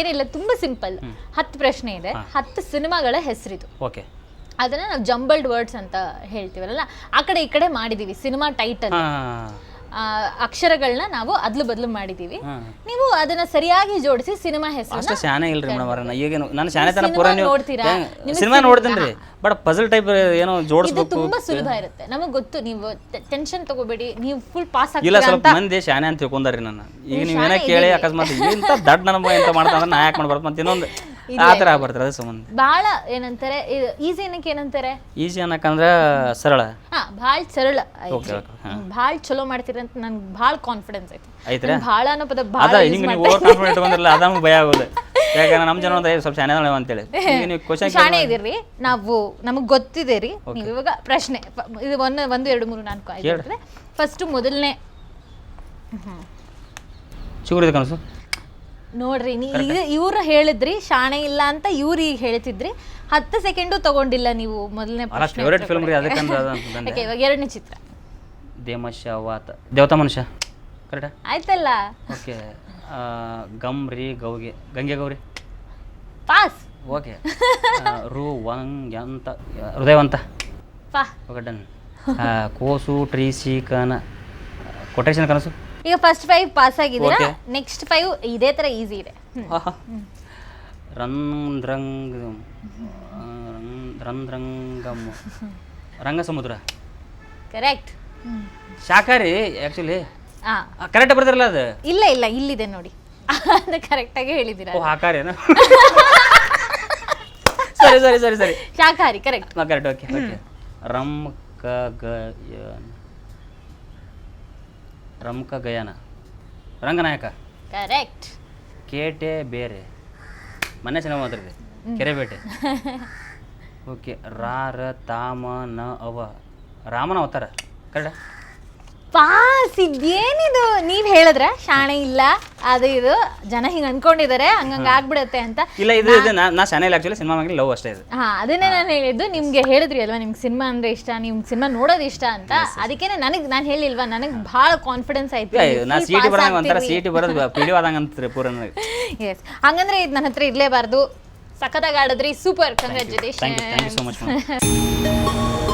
ಏನಿಲ್ಲ ತುಂಬಾ ಸಿಂಪಲ್ ಹತ್ತು ಪ್ರಶ್ನೆ ಇದೆ ಹತ್ತು ಸಿನಿಮಾಗಳ ಹೆಸರಿದು. ಓಕೆ. ಅದನ್ನ ನಾವು ಜಂಬಲ್ಡ್ ವರ್ಡ್ಸ್ ಅಂತ ಹೇಳ್ತೀವಲ್ಲ ಆ ಕಡೆ ಈ ಕಡೆ ಮಾಡಿದೀವಿ ಸಿನಿಮಾ ಟೈಟಲ್. ಅಕ್ಷರಗಳನ್ನ ನಾವು ಅದ್ಲು ಬದ್ಲು ಮಾಡಿದೀವಿ. ನೀವು ಅದನ್ನ ಸರಿಯಾಗಿ ಜೋಡಿಸಿ ಸಿನಿಮಾ ಹೆಸರು ಅಷ್ಟ ಶಾನೆ ಇಲ್ರಿ ಮೇಡಮ್ ಅವ್ರ ಈಗೇನು ನಾನು ಶಾನೆ ತನ ಪೂರ ಸಿನಿಮಾ ನೀವು ನೋಡ್ತೀರಾ? ನಿಮ್ಗೆ ಸಿನಿಮಾ ನೋಡ್ತೀನಿ ರೀ ಬಟ್ ಪಜಲ್ ಟೈಪ್ ಏನೋ ಇದು ಜೋಡಿಸ್ಬೇಕು ತುಂಬಾ ಸುಲಭ ಇರುತ್ತೆ. ನಮಗೆ ಗೊತ್ತು ನೀವು ಟೆನ್ಷನ್ ತಗೋಬೇಡಿ ನೀವು ಫುಲ್ ಪಾಸ್ ಇಲ್ಲ ಆಗ್ತೀರಾ ಸ್ವಲ್ಪ ಅಂತ. ಮಂದಿ ಶಾನೆ ಅಂತ ತಿಳ್ಕೊಂಡಾರಿ ನನ್ನ. ಈಗ ನೀವು ಏನ ಶಾನೆ ಕೇಳಿ. ಅಕಸ್ಮಾತ್ ಇಂಥ ದಡ್ ನನ್ನ ಮಗ ಎಂತ ಮಾಡ್ತಾನೆ ನಾ ಯಾಕೆ ಮಾಡ್ಬಾರ್ದು? ಮತ್ತೆ ಇನ್ನೊಂದು ಆ ಥರ ಆಗ್ಬಾರ್ದು ಅದೇ ಸಂಬಂಧ ಬಹಳ ಏನಂತಾರೆ ಈಸಿ ಏನಕ್ಕೆ ಏನಂತಾರೆ? ಈಸಿ ಅನ್ನಕಂದ್ರೆ ಸರಳ. ಹಾ ಭಾಳ ಸರಳ. ಓಕೆ ಓಕೆ ಭಾಳ ಚಲೋ ಮಾಡ್ತೀರಿ ಅಂತ ನನ್ಗೆ ಭಾಳ ಕಾನ್ಫಿಡೆನ್ಸ್ ಐತಿ ಐತ್ರಾ ಭಾಳ ಅನ್ನೋ ಪದ ಅದ ಭಾಳ ಹಿಂಗೆ ನೀವು ಓವರ್ ಕಾನ್ಫಿಡೆಂಟ್ ಬಂದಿರಲ್ಲ ಅದ ಭಯ ಆಗೋದು. ಯಾಕಂದ್ರೆ ನಮ್ಮ ಜನ ಏ, ಸ್ವಲ್ಪ ಶಾಣೆ ಅದಾಳವ ಅಂತೇಳಿ. ಈಗ ನೀವು ಕ್ವಶನ್ ಶಾಣೆ ಇದೀರಿ ನಾವು ನಮಗೆ ಗೊತ್ತಿದೆ ರೀ. ನೀವು ಇವಾಗ ಪ್ರಶ್ನೆ. ಪ- ಇದು ಒಂದು ಒಂದು ಎರಡು ಮೂರು ನಾಲ್ಕು ಐದು. ಇರ್ತದೆ ಫಸ್ಟ್ ಮೊದಲನೇ. ಚಿಗುರಿದ ಕನಸು ನೋಡ್ರಿ ನೀ ಈಗ ಇವ್ರು ಹೇಳಿದ್ರಿ ಶಾಣೆ ಇಲ್ಲ ಅಂತ ಇವ್ರು ಈಗ ಹೇಳ್ತಿದ್ರಿ. ಹತ್ತು ಸೆಕೆಂಡು ತಗೊಂಡಿಲ್ಲ ನೀವು ಮೊದಲನೇ ಅಲ್ಲ ಫೇವ್ರೇಟ್ ಫಿಲ್ಮ್ ರೀ ಅದಕ್ಕೆ ಅದ ಓಕೆ ಇವಾಗ ಎರಡನೇ ಚಿತ್ರ. ದೇಮಶ ವಾತ ದೇವತಾ ಮನುಷ್ಯ. ಕರೆಕ್ಟಾ ಆಯ್ತಲ್ಲ. ಓಕೆ ಗಮ್ ರೀ ಗೌಗೆ. ಗಂಗೆ ಗೌರಿ. ಪಾಸ್. ಓಕೆ ರು ವಂಗ್ ಅಂತ ಹೃದಯವಂತ. ಪಾ. ಓಕೆ ಡನ್ ಕೋಸು ಟ್ರೀ ಸಿ ಕನ ಕೊಟೇಶನ್ ಕನಸು? ಈಗ ಫಸ್ಟ್ ಫೈವ್ ಪಾಸ್ ಆಗಿದ್ದೀರಾ? Okay. ನೆಕ್ಸ್ಟ್ ಫೈವ್ ಇದೇ ತರ ಈಸಿ ಇದೆ. ರಂಧ್ರಂಗ್ ರಂಧ್ರಂಗಮ್ ರಂಗ ಸಮುದ್ರ. ಕರೆಕ್ಟ್ ಶಾಖಾರಿ ಆ್ಯಕ್ಚುಲಿ ಆ. ಕರೆಕ್ಟ್ ಬರ್ತಿರಲ್ಲ ಅದು? ಇಲ್ಲ ಇಲ್ಲ ಇಲ್ಲಿದೆ ನೋಡಿ. ಅದು ಕರೆಕ್ಟಾಗಿ ಹೇಳಿದ್ದೀರಾ ಓ ಏನ? ಸರಿ ಸರಿ ಸರಿ ಸರಿ. ಶಾಖಾರಿ ಕರೆಕ್ಟ್ ಕರೆಕ್ಟ್ ಓಕೆ ಓಕೆ ರಮ್ ಕ ಗಯನ ರಮ್ ಕ ಗಯನ. ರಂಗನಾಯಕ. ಕರೆಕ್ಟ್ ಕೇಟೆ ಬೇರೆ. ಮನೆ ಚೆನ್ನಾಗಿ ಮಾತಾಡಿದೆ ಕೆರೆಬೇಟೆ. ಓಕೆ ರಾರ ತಾಮ ನ ಅವ. ರಾಮನ ಅವತಾರ. ಕರೆಕ್ಟ್ ಪಾಸ್ ಇದೇನಿದು? ನೀವು ಹೇಳಿದ್ರ? ಶಾಣೆ ಇಲ್ಲ. ಅದು ಇದು. ಜನ ಹಿಂಗ್ ಅನ್ಕೊಂಡಿದ್ದಾರೆ ಹಂಗಂಗ್ ಆಗ್ಬಿಡತ್ತೆ ಅಂತ. ಇಲ್ಲ ಇದು ಇದು ನಾ ನಾ ಶಾನೆ ಆಕ್ಚುಲಿ ಸಿನಿಮಾ ಮೇಲೆ ಲವ್ ಅಷ್ಟೇ ಇದು. ಹಾ ಅದನ್ನೇ ನಾನು ಹೇಳಿದ್ದು ನಿಮ್ಗೆ ಹೇಳಿದ್ರಿ ಅಲ್ವಾ ನಿಮ್ಗೆ ಸಿನಿಮಾ ಅಂದ್ರೆ ಇಷ್ಟ ನಿಮ್ ಸಿನಿಮಾ ನೋಡೋದು ಇಷ್ಟ ಅಂತ. ಅದಕ್ಕೇನೆ ನನಗ್ ನಾನು ಹೇಳಿಲ್ವಾ ನನಗೆ ಬಹಳ ಕಾನ್ಫಿಡೆನ್ಸ್ ಆಯ್ತು. ಇಲ್ಲ, ನಾ ಸಿ ಟಿ ಒಂಥರ ಸಿ ಟಿ ಬರೋದು ಪಿ ಡಿ ಆದಂಗೆ ಅಂತಾರೆ ಪೂರ ನನಗೆ. ಎಸ್ ಹಂಗಂದ್ರೆ ಇದು ನನ್ನ ಹತ್ರ ಇರ್ಲೇಬಾರ್ದು. ಸಖತ್ತಾಗಿ ಆಡಿದ್ರಿ super thank you thank you congratulation so much